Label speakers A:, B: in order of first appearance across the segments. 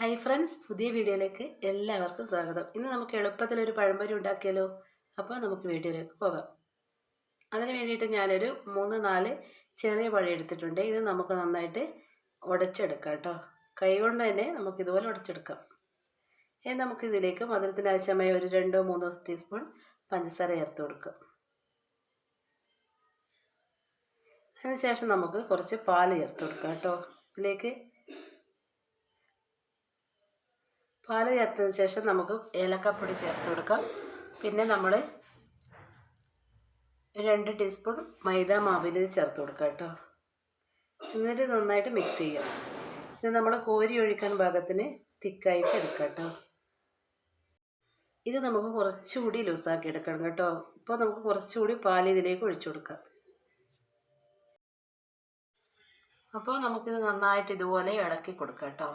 A: Hi friends പുതിയ വീഡിയോയിലേക്ക് എല്ലാവർക്കും സ്വാഗതം. ഇന്ന് നമുക്ക് എളുപ്പത്തിൽ ഒരു പഴംപൊരി ഉണ്ടാക്കിയാലോ? അപ്പോൾ നമുക്ക് വീഡിയോയിലേക്ക് പോകാം. അതിന് വേണ്ടിയിട്ട് ഞാനൊരു മൂന്ന് നാല് ചെറിയ പഴം എടുത്തിട്ടുണ്ട്. ഇത് നമുക്ക് നന്നായിട്ട് ഉടച്ചെടുക്കാം കേട്ടോ. കൈ കൊണ്ട് തന്നെ നമുക്ക് ഇതുപോലെ ഉടച്ചെടുക്കാം. ഇനി നമുക്ക് ഇതിലേക്ക് മധുരത്തിന് ആവശ്യമായ ഒരു രണ്ടോ മൂന്നോ ടീസ്പൂൺ പഞ്ചസാര ചേർത്ത് കൊടുക്കാം. അതിനുശേഷം നമുക്ക് കുറച്ച് പാൽ ചേർത്ത് കൊടുക്കാം കേട്ടോ. ഇതിലേക്ക് പാൽ ചേർത്തതിന് ശേഷം നമുക്ക് ഏലക്കപ്പൊടി ചേർത്ത് കൊടുക്കാം. പിന്നെ നമ്മൾ രണ്ട് ടീസ്പൂൺ മൈദ മാവിന് ചേർത്ത് കൊടുക്കാം കേട്ടോ. എന്നിട്ട് നന്നായിട്ട് മിക്സ് ചെയ്യാം. ഇത് നമ്മൾ കോരി ഒഴിക്കാൻ പാകത്തിന് തിക്കായിട്ട് എടുക്കാം കേട്ടോ. ഇത് നമുക്ക് കുറച്ചുകൂടി ലൂസാക്കി എടുക്കണം കേട്ടോ. ഇപ്പോൾ നമുക്ക് കുറച്ചുകൂടി പാൽ ഇതിലേക്ക് ഒഴിച്ചു കൊടുക്കാം. അപ്പോൾ നമുക്കിത് നന്നായിട്ട് ഇതുപോലെ ഇളക്കി കൊടുക്കാം കേട്ടോ.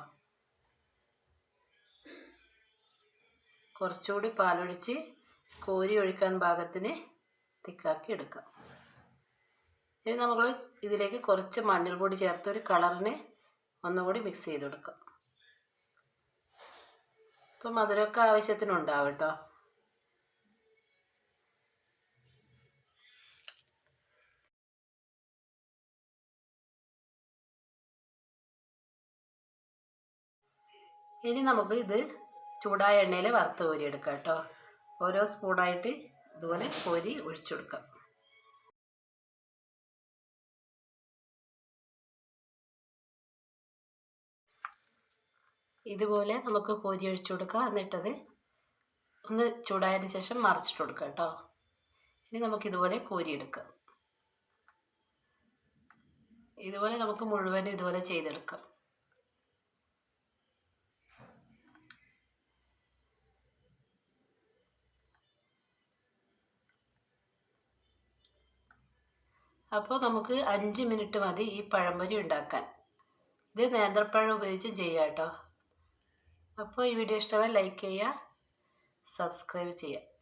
A: കുറച്ചുകൂടി പാലൊഴിച്ച് കോരി ഒഴിക്കാൻ പാകത്തിന് തിക്കാക്കി എടുക്കാം. ഇനി നമ്മൾ ഇതിലേക്ക് കുറച്ച് മഞ്ഞൾപ്പൊടി ചേർത്ത് ഒരു കളറിന് ഒന്നുകൂടി മിക്സ് ചെയ്ത് കൊടുക്കാം. ഇപ്പം മധുരമൊക്കെ ആവശ്യത്തിനുണ്ടാവും കേട്ടോ. ഇനി നമുക്ക് ഇത് ചൂടായ എണ്ണയിൽ വറുത്ത് കോരി എടുക്കാം കേട്ടോ. ഓരോ സ്പൂണായിട്ട് ഇതുപോലെ കോരി ഒഴിച്ചു കൊടുക്കാം ഇതുപോലെ നമുക്ക് കോരി ഒഴിച്ചു കൊടുക്കാം എന്നിട്ടത് ഒന്ന് ചൂടായതിന് ശേഷം മറിച്ചിട്ട് കൊടുക്കാം കേട്ടോ. ഇനി നമുക്ക് ഇതുപോലെ കോരിയെടുക്കാം ഇതുപോലെ നമുക്ക് മുഴുവനും ഇതുപോലെ ചെയ്തെടുക്കാം. അപ്പോൾ നമുക്ക് അഞ്ച് മിനിറ്റ് മതി ഈ പഴംപൊരി ഉണ്ടാക്കാൻ. ഇത് നേന്ത്രപ്പഴം ഉപയോഗിച്ച് ചെയ്യാം കേട്ടോ. അപ്പോൾ ഈ വീഡിയോ ഇഷ്ടമായി ലൈക്ക് ചെയ്യുക സബ്സ്ക്രൈബ് ചെയ്യുക.